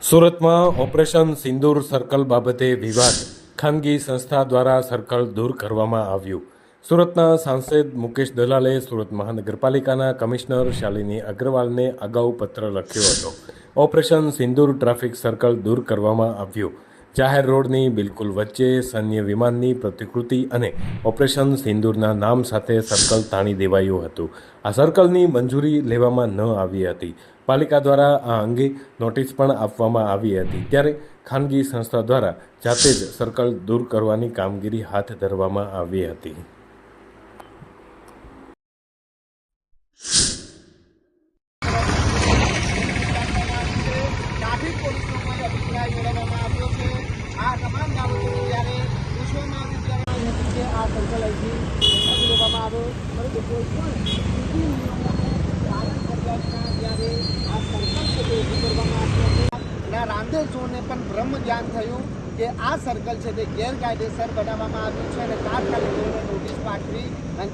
સુરતમાં ઓપરેશન સિંદૂર સર્કલ બાબતે વિવાદ. ખાનગી સંસ્થા દ્વારા સર્કલ દૂર કરવામાં આવ્યું. સુરતના સાંસદ મુકેશ દલાલે સુરત મહાનગરપાલિકાના કમિશનર શાલિની અગ્રવાલને અગાઉ પત્ર લખ્યો હતો. ઓપરેશન સિંદૂર ટ્રાફિક સર્કલ દૂર કરવામાં આવ્યું. જાહેર રોડની બિલકુલ વચ્ચે સૈન્ય વિમાનની પ્રતિકૃતિ અને ઓપરેશન સિંદૂરના નામ સાથે સર્કલ તાણી દેવાયું હતું. આ સર્કલની મંજૂરી લેવામાં ન આવી હતી. પાલિકા દ્વારા આ અંગે નોટિસ પણ આપવામાં આવી હતી. ત્યારે ખાનગી સંસ્થા દ્વારા જાતે જ સર્કલ દૂર કરવાની કામગીરી હાથ ધરવામાં આવી હતી. ટ્રાફિક પોલીસ અભિપ્રાય મેળવવામાં જ્યારે આ તે ઊભું કરવામાં આવ્યો ઝોનને પણ બ્રહ્મ જ્ઞાન થયું કે આ સર્કલ છે તે ગેરકાયદેસર બનાવવામાં આવ્યું છે અને તાત્કાલિક નોટિસ પાઠવી અને